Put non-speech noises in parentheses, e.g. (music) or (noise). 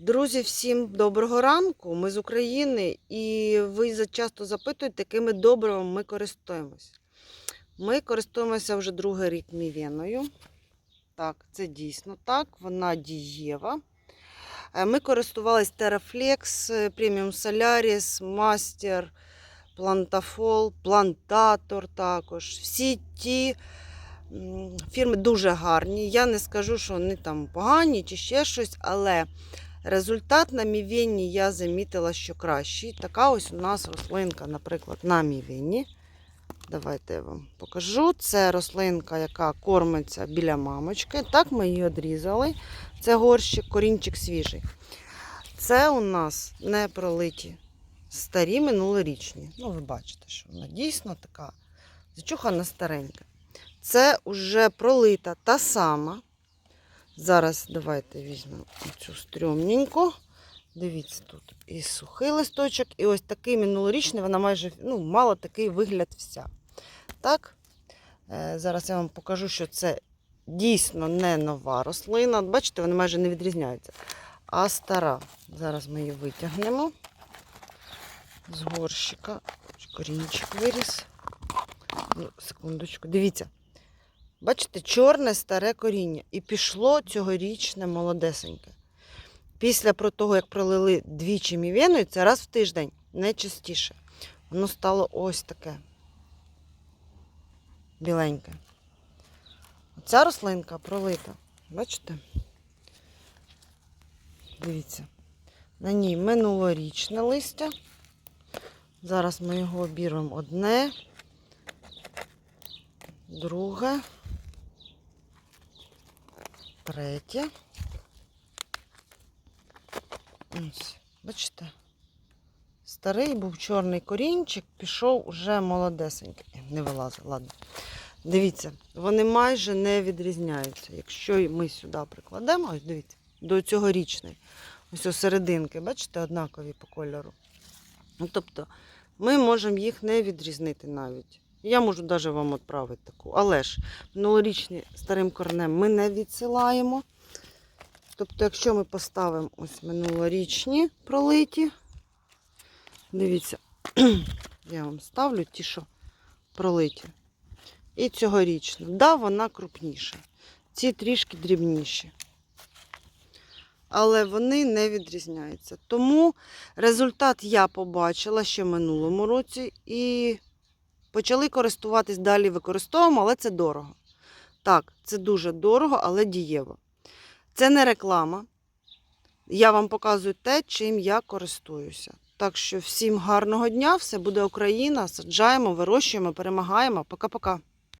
Друзі, всім доброго ранку. Ми з України, і ви часто запитуєте, якими добривами ми користуємось. Ми користуємося вже другий рік мівеною. Так, це дійсно так, вона дієва. Е, Ми користувались Terraflex, Premium Solaris, Master, Plantafol, Plantator також. Всі ті фірми дуже гарні. Я не скажу, що вони там погані чи ще щось, але результат на мівенні я замітила, що кращий. Така ось у нас рослинка, наприклад, на мівенні. Давайте я вам покажу. Це рослинка, яка кормиться біля мамочки. Так ми її одрізали. Це горщик, корінчик свіжий. Це у нас не пролиті старі минулорічні. Ну, ви бачите, що вона дійсно така зачухана старенька. Це вже пролита та сама. Зараз давайте візьмемо цю стрьомненьку. Дивіться, тут і сухий листочок, і ось такий минулорічний, вона майже ну, мала такий вигляд вся. Так, е, зараз я вам покажу, що це дійсно не нова рослина. Бачите, вони майже не відрізняються. А стара. Зараз ми її витягнемо з горщика. Корінчик виріс. Ну, секундочку, дивіться. Бачите, чорне старе коріння. І пішло цьогорічне молодесеньке. Після про того, як пролили двічі мівеною, це раз в тиждень, не частіше. Воно стало ось таке. Біленьке. Ця рослинка пролита. Бачите? Дивіться. На ній минулорічне листя. Зараз ми його обірвемо одне, друге, третє. Ось, бачите? Старий був чорний корінчик, пішов уже молодесенький. Не вилазить, ладно. Дивіться, вони майже не відрізняються. Якщо ми сюди прикладемо, ось дивіться, до цьогорічної, ось ось серединки, бачите, однакові по кольору. Ну, тобто, ми можемо їх не відрізнити навіть. Я можу навіть вам відправити таку. Але ж минулорічні старим корнем ми не відсилаємо. Тобто, якщо ми поставимо ось минулорічні пролиті, дивіться, (clears throat) я вам ставлю ті, що пролиті. І цьогорічну. Да, вона крупніша. Ці трішки дрібніші. Але вони не відрізняються. Тому результат я побачила ще минулому році і почали користуватись далі використовуємо, але це дорого. Так, це дуже дорого, але дієво. Це не реклама. Я вам показую те, чим я користуюся. Так що всім гарного дня, все буде Україна. Саджаємо, вирощуємо, перемагаємо. Пока-пока.